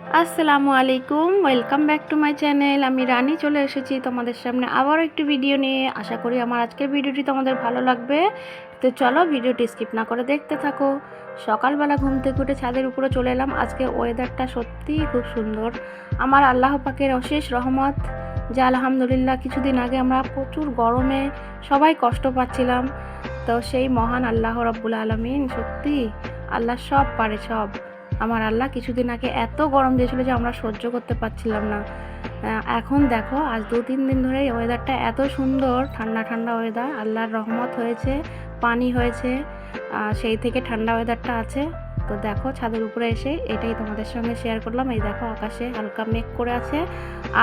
আসসালামু আলাইকুম welcome back to my channel আমি রানি চলে এসেছি তোমাদের সামনে আবারও একটি ভিডিও নিয়ে। আশা করি আমার আজকের ভিডিওটি তোমাদের ভালো লাগবে। তো চলো ভিডিওটি স্কিপ না করে দেখতে থাকো। সকালবেলা ঘুম থেকে উঠে ছাদের উপরে চলে এলাম। আজকে ওয়েদারটা সত্যিই খুব সুন্দর। আমার আল্লাহ পাকের অশেষ রহমত, যে আলহামদুলিল্লাহ কিছুদিন আগে আমরা প্রচুর গরমে সবাই কষ্ট পাচ্ছিলাম। তো সেই মহান আল্লাহ রব্বুল আলমিন সত্যি আল্লাহ সব পারে সব। আমার আল্লাহ কিছুদিন আগে এত গরম দিয়েছিল যে আমরা সহ্য করতে পারছিলাম না। এখন দেখো, আজ দু তিন দিন ধরে এই ওয়েদারটা এত সুন্দর, ঠান্ডা ঠান্ডা ওয়েদার আল্লাহর রহমত হয়েছে, পানি হয়েছে সেই থেকে ঠান্ডা ওয়েদারটা আছে। তো দেখো, ছাদের উপরে এসে এটাই তোমাদের সঙ্গে শেয়ার করলাম। এই দেখো, আকাশে হালকা মেঘ করে আছে।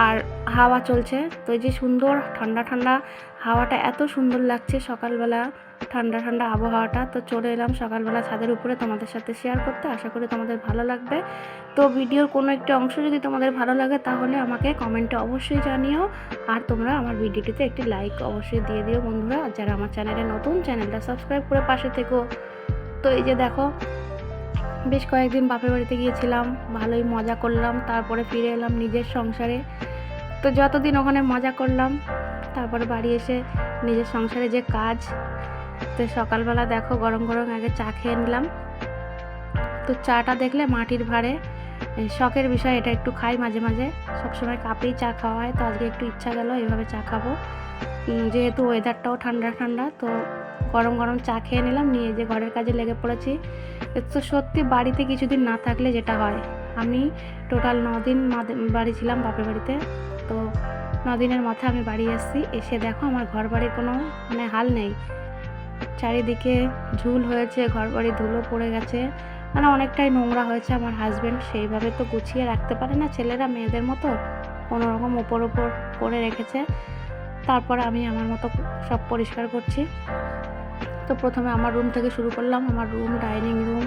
আর হাওয়া চলছে। তো এই যে সুন্দর ঠান্ডা ঠান্ডা হাওয়াটা এত সুন্দর লাগছে সকালবেলা, ঠান্ডা ঠান্ডা আবহাওয়াটা। তো চলে এলাম সকালবেলা ছাদের উপরে তোমাদের সাথে শেয়ার করতে। আশা করি তোমাদের ভালো লাগবে। তো ভিডিওর কোনো একটা অংশ যদি তোমাদের ভালো লাগে তাহলে আমাকে কমেন্টে অবশ্যই জানিও। আর তোমরা আমার ভিডিওটিতে একটি লাইক অবশ্যই দিয়ে দিও বন্ধুরা। আর যারা আমার চ্যানেলে নতুন চ্যানেলটা সাবস্ক্রাইব করে পাশে থেকো। তো এই যে দেখো, বেশ কয়েকদিন বাপের বাড়িতে গিয়েছিলাম। ভালোই মজা করলাম। তারপরে ফিরে এলাম নিজের সংসারে। তো যতদিন ওখানে মজা করলাম, তারপরে বাড়ি এসে নিজের সংসারে যে কাজ, তো সকালবেলা দেখো গরম গরম আগে চা খেয়ে নিলাম। তো চাটা দেখলে মাটির ভাঁড়ে শখের বিষয় এটা একটু খাই মাঝে মাঝে। সবসময় কাপেই চা খাওয়া হয়, তো আজকে একটু ইচ্ছা গেল এভাবে চা খাব। যেহেতু ওয়েদারটাও ঠান্ডা ঠান্ডা, তো গরম গরম চা খেয়ে নিলাম, নিয়ে যে ঘরের কাজে লেগে পড়েছি। তো সত্যি বাড়িতে কিছুদিন না থাকলে যেটা হয়, আমি টোটাল দিন বাড়ি ছিলাম বাপের বাড়িতে। দিনের মাথায় আমি বাড়ি এসেছি। এসে দেখো আমার ঘর বাড়ির কোনো মানে হাল নেই। চারিদিকে ঝুল হয়েছে ঘর বাড়ি ধুলো পড়ে গেছে। মানে অনেকটাই নোংরা হয়েছে আমার হাজব্যান্ড সেইভাবে তো গুছিয়ে রাখতে পারে না ছেলেরা, মেয়েদের মতো। কোনো রকম ওপর ওপর করে রেখেছে। তারপর আমি আমার মতো সব পরিষ্কার করছি। তো প্রথমে আমার রুম থেকে শুরু করলাম। আমার রুম ডাইনিং রুম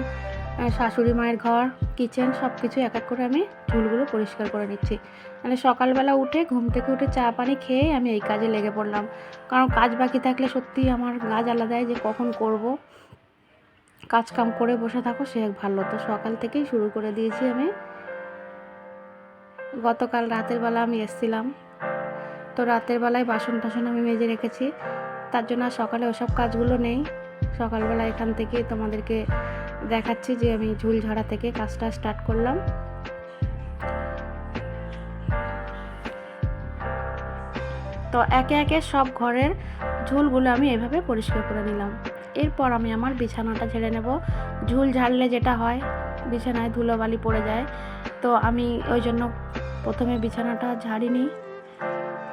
শাশুড়ি মায়ের ঘর কিচেন সব কিছু এক এক করে আমি ঝুলগুলো পরিষ্কার করে নিচ্ছি। মানে সকালবেলা উঠে ঘুম থেকে উঠে চা পানি খেয়ে আমি এই কাজে লেগে পড়লাম। কারণ কাজ বাকি থাকলে সত্যি আমার গাছ আলাদায় যে কখন করব। কাজ কাম করে বসে থাকো, সে এক ভালো। তো সকাল থেকেই শুরু করে দিয়েছি আমি। গতকাল রাতের বেলা আমি এসছিলাম। তো রাতের বেলায় বাসন টাসন আমি মেজে রেখেছি। তার জন্য সকালে ওসব কাজগুলো নেই। সকালবেলা এখান থেকে তোমাদেরকে দেখাচ্ছি যে আমি ঝুল ঝাড়া থেকে কাজটা স্টার্ট করলাম। তো একে একে সব ঘরের ঝুলগুলো আমি এভাবে পরিষ্কার করে নিলাম। এরপর আমি আমার বিছানাটা ঝেড়ে নেব। ঝুল ঝাড়লে যেটা হয়, বিছানায় ধুলোবালি পড়ে যায়। তো আমি ওই জন্য প্রথমে বিছানাটা ঝাড়িনি।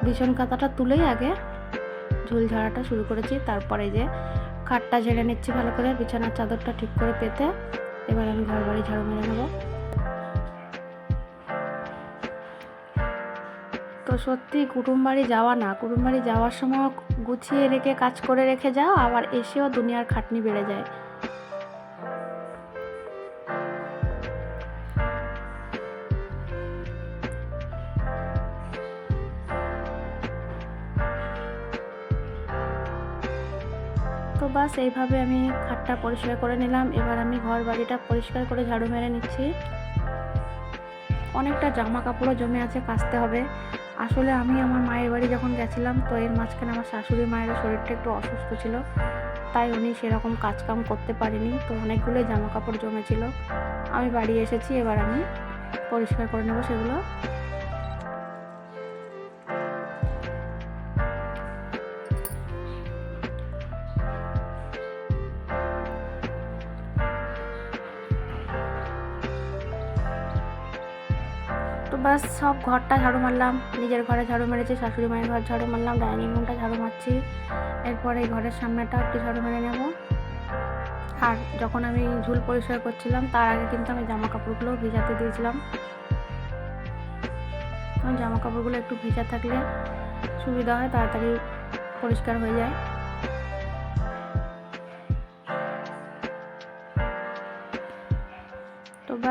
বিছন কাতাটা তুলেই আগে ঝুল ঝাড়াটা শুরু করেছি। তারপরে যে খাটটা ঝেড়ে নিচ্ছি ভালো করে, বিছানার চাদরটা ঠিক করে পেতে। এবার আমি ঘর বাড়ি ঝাড়ু মেরে নেব। তো সত্যি কুটুম বাড়ি যাওয়া না, কুটুম বাড়ি যাওয়ার সময় গুছিয়ে রেখে, কাজ করে রেখে যাও, আবার এসেও দুনিয়ার খাটনি বেড়ে যায়। বাস, এইভাবে আমি খাটটা পরিষ্কার করে নিলাম। এবার আমি ঘর বাড়িটা পরিষ্কার করে ঝাড়ু মেরে নিচ্ছি। অনেকটা জামা কাপড়ও জমে আছে, কাচতে হবে। আসলে আমি আমার মায়ের বাড়ি যখন গেছিলাম, তো এর মাঝখানে আমার শাশুড়ি মায়ের শরীরটা একটু অসুস্থ ছিল। তাই উনি সেরকম কাজকাম করতে পারেনি। তো অনেকগুলোই জামা কাপড় জমেছিল। আমি বাড়ি এসেছি, এবার আমি পরিষ্কার করে নেব সেগুলো। বাস, সব ঘরটা ঝাড়ু মারলাম। নিজের ঘরে ঝাড়ু মেরেছি, শাশুড়ি মায়ের ঘর ঝাড়ু মারলাম, ডাইনিং রুমটা ঝাড়ু মারছি। এরপরে এই ঘরের সামনেটা একটু ঝাড়ু মেরে নেব। আর যখন আমি ঝুল পরিষ্কার করছিলাম, তার আগে কিন্তু আমি জামা কাপড়গুলো ভিজাতে দিয়েছিলাম। জামা কাপড়গুলো একটু ভিজা থাকলে সুবিধা হয়, তাড়াতাড়ি পরিষ্কার হয়ে যায়।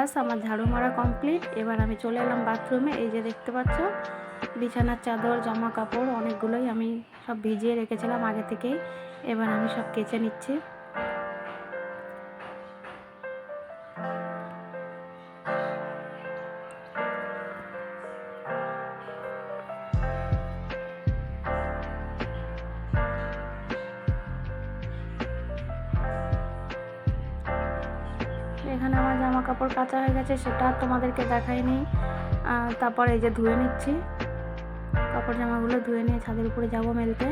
তো ব্যাস আমার ঝাড়ু মারা কমপ্লিট এবার আমি চলে এলাম বাথরুমে এই যে দেখতে পাচ্ছ, বিছানার চাদর, জামা কাপড়, অনেকগুলোই আমি সব ভিজিয়ে রেখেছিলাম আগে থেকেই। এবার আমি সব কেচে নিচ্ছি। কাপড় কাঁচা হয়ে গেছে, সেটা তোমাদেরকে দেখাইনি। তারপর এই যে ধুয়ে নিচ্ছি। কাপড় জামাগুলো ধুয়ে নিয়ে ছাদের উপরে যাব মেলতে।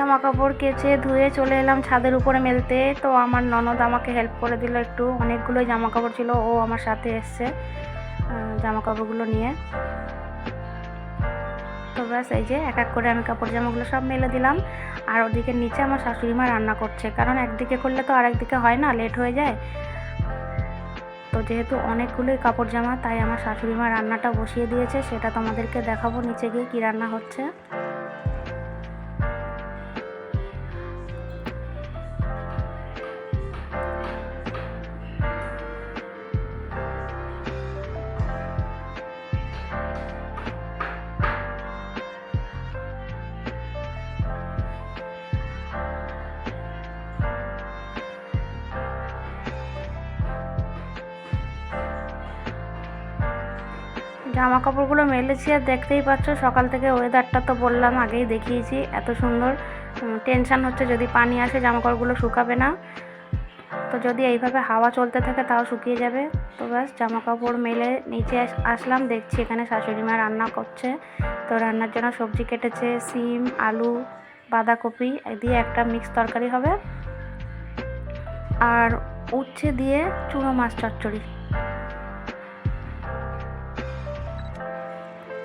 জামা কাপড় কেচে ধুয়ে চলে এলাম ছাদের উপরে মেলতে। তো আমার ননদ আমাকে হেল্প করে দিল একটু। অনেকগুলোই জামা কাপড় ছিল, ও আমার সাথে এসছে জামা কাপড়গুলো নিয়ে। তো ব্যাস, এই যে এক এক করে আমি কাপড় জামাগুলো সব মেলে দিলাম। আর ওদিকে নিচে আমার শাশুড়ি মা রান্না করছে। কারণ একদিকে করলে তো আরেকদিকে হয় না লেট হয়ে যায়। তো যেহেতু অনেকগুলোই কাপড় জামা, তাই আমার শাশুড়ি মা রান্নাটা বসিয়ে দিয়েছে। সেটা তোমাদেরকে দেখাবো নিচে গিয়ে কী রান্না হচ্ছে। জামা কাপড়গুলো মেলেছি আর দেখতেই পাচ্ছ, সকাল থেকে ওয়েদারটা তো বললাম, আগেই দেখিয়েছি, এত সুন্দর। টেনশন হচ্ছে যদি পানি আসে জামা কাপড়গুলো শুকাবে না। তো যদি এইভাবে হাওয়া চলতে থাকে, তাও শুকিয়ে যাবে। তো ব্যাস জামা কাপড় মেলে নিচে আস- আসলাম, দেখছি এখানে শাশুড়ি মা রান্না করছে। তো রান্নার জন্য সবজি কেটেছে, সিম, আলু, বাঁধাকপি দিয়ে একটা মিক্স তরকারি হবে। আর উচ্ছে দিয়ে চুনো মাছ চচ্চড়ি।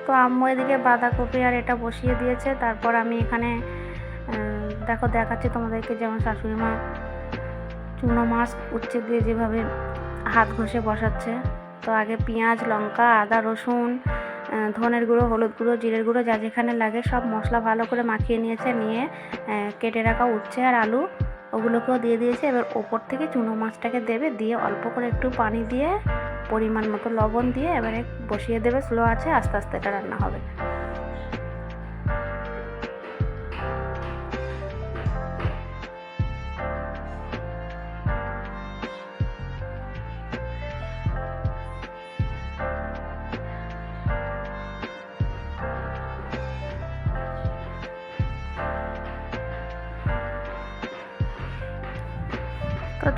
তো আম্মু এদিকে বাঁধাকপি আর এটা বসিয়ে দিয়েছে। তারপর আমি এখানে দেখো দেখাচ্ছি তোমাদেরকে যেমন শাশুড়ি মা চুনো মাছ উচ্ছে দিয়ে যেভাবে হাত ঘষে বসাচ্ছে। তো আগে পেঁয়াজ, লঙ্কা, আদা, রসুন ধনের গুঁড়ো, হলুদ গুঁড়ো, জিরের গুঁড়ো যা যেখানে লাগে সব মশলা ভালো করে মাখিয়ে নিয়েছে, নিয়ে কেটে রাখা উচ্ছে আর আলু ওগুলোকেও দিয়ে দিয়েছে। এবার ওপর থেকে চুনো মাছটাকে দেবে, দিয়ে অল্প করে একটু পানি দিয়ে পরিমাণ মতো লবণ দিয়ে এবারে বসিয়ে দেবে স্লো আছে আস্তে আস্তে এটা রান্না হবে।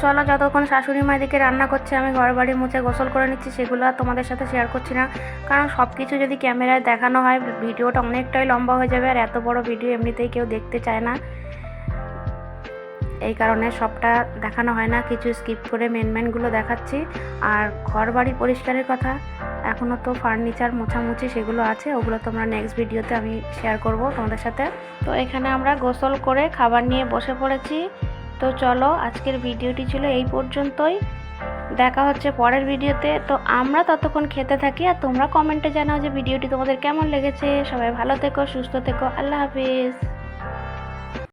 চলো, যতক্ষণ শাশুড়ি মা এদিকে রান্না করছে, আমি ঘর বাড়ি মুছে গোসল করে নিচ্ছি, সেগুলো আর তোমাদের সাথে শেয়ার করছি না। কারণ সব কিছু যদি ক্যামেরায় দেখানো হয়, ভিডিওটা অনেকটাই লম্বা হয়ে যাবে, আর এত বড় ভিডিও এমনিতেই কেউ দেখতে চায় না। এই কারণে সবটা দেখানো হয় না, কিছু স্কিপ করে মেন মেনগুলো দেখাচ্ছি। আর ঘর বাড়ি পরিষ্কারের কথা এখনও তো ফার্নিচার মোছামুছি সেগুলো আছে, ওগুলো তোমরা নেক্সট ভিডিওতে আমি শেয়ার করব তোমাদের সাথে। তো এখানে আমরা গোসল করে খাবার নিয়ে বসে পড়েছি। তো চলো, আজকের ভিডিওটি ছিল এই পর্যন্তই। দেখা হচ্ছে পরের ভিডিওতে। তো আমরা ততক্ষণ খেতে থাকি আর তোমরা কমেন্টে জানাও যে ভিডিওটি তোমাদের কেমন লেগেছে। সবাই ভালো থেকো, সুস্থ থেকো। আল্লাহ হাফিজ।